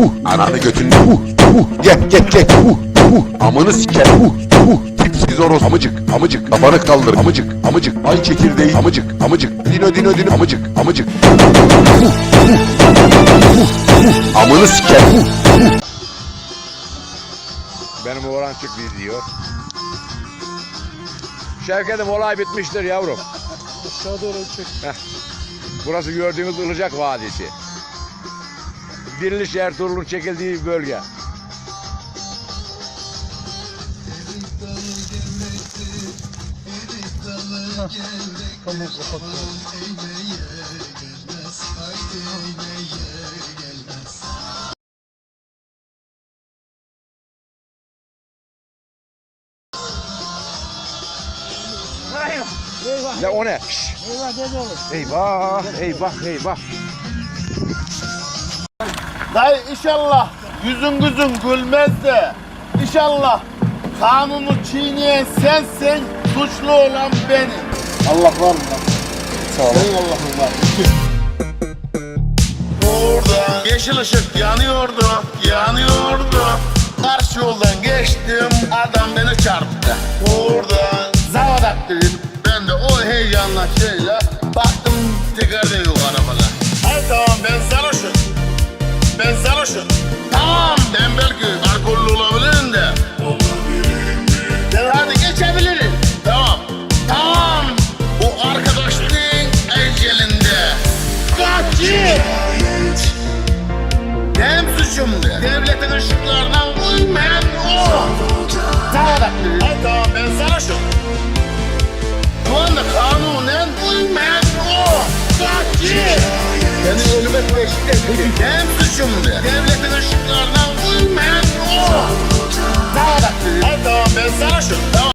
Puh. Ananı götünü. Puh. Puh. Gel gel gel. Puh. Puh. Amını siker. Puh. Puh. Tipsiz oros. Amıcık. Amıcık. Kafanı kaldır. Amıcık. Amıcık. Ay çekirdeği. Amıcık. Amıcık. Dino dino dino. Amıcık. Amıcık. Puh. Puh. Puh. Puh. Amını siker. Puh. Puh. Benim oğlan çıktı diyor. Şevket'im olay bitmiştir yavrum. Aşağı doğru çek. Burası gördüğünüz Ilıcak Vadisi. Diriliş Ertuğrul'un çekildiği bölge. Tamam kapatıyorum. Ya o ne? Eyvah dede olur. Eyvah, eyvah, eyvah. Dayı inşallah yüzün gözün gülmez de inşallah kanunu çiğneyen sensin suçlu olan benim. Allah var mı? Sağ ol. Senin Allah'ın var. Orada yeşil ışık yanıyordu, yanıyordu. Karşı yoldan geçtim, adam beni çarptı. Orada zavadak dedim. Ben de o heyecanla şeyle baktım tekrar yok arabada. Hayır tamam ben sarhoşum. Tamam ben belki alkollü olabilirim de. Ben hadi geçebilirim. Tamam. Tamam. Bu arkadaşlığın ecelinde. Kaçın. Benim suçumdu. Devletin ışıklarına uymayan o. Tamam. Hayır tamam ben sarhoşum. Şu anda kanunen uymayan o. Kaçın. Beni ölüme teşvik etti. Benim suçumdu. Devletin